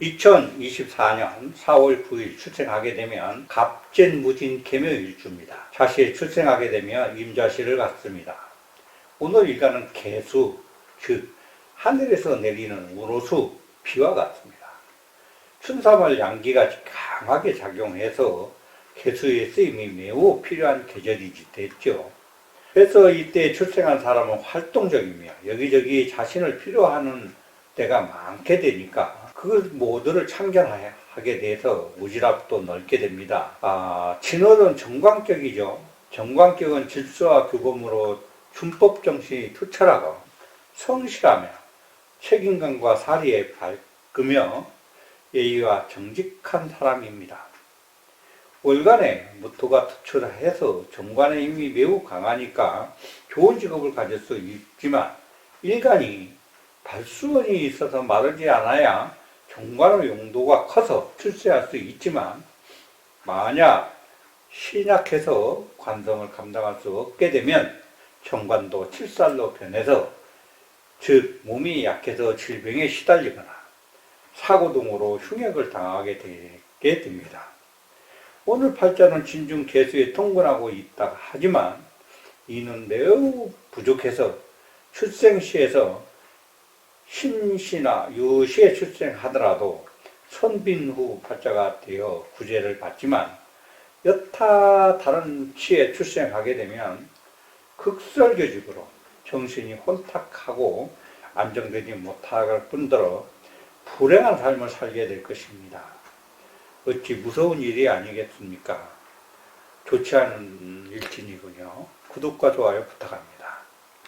2024년 4월 9일 출생하게 되면 갑진무진 개묘일주입니다. 자시에 출생하게 되면 임자시를 갖습니다. 오늘 일가는 개수, 즉 하늘에서 내리는 우로수, 비와 같습니다. 춘삼월 양기가 강하게 작용해서 개수의 쓰임이 매우 필요한 계절이지 됐죠. 그래서 이때 출생한 사람은 활동적이며 여기저기 자신을 필요하는 때가 많게 되니까 그 모두를 참견하게 돼서 무지랍도 넓게 됩니다. 아, 진월은 정광격이죠. 정광격은 질서와 규범으로 준법 정신이 투철하고 성실하며 책임감과 사리에 밝으며 예의와 정직한 사람입니다. 월간에 무토가 투철해서 정관의 힘이 매우 강하니까 좋은 직업을 가질 수 있지만 일간이 발수원이 있어서 마르지 않아야 정관의 용도가 커서 출세할 수 있지만 만약 신약해서 관성을 감당할 수 없게 되면 정관도 칠살로 변해서 즉 몸이 약해서 질병에 시달리거나 사고 등으로 흉역을 당하게 되게 됩니다. 오늘 팔자는 진중 개수에 통근하고 있다 하지만 이는 매우 부족해서 출생시에서 신시나 유시에 출생하더라도 선빈 후 팔자가 되어 구제를 받지만 여타 다른 시에 출생하게 되면 극설교직으로 정신이 혼탁하고 안정되지 못할 뿐더러 불행한 삶을 살게 될 것입니다. 어찌 무서운 일이 아니겠습니까? 좋지 않은 일진이군요. 구독과 좋아요 부탁합니다.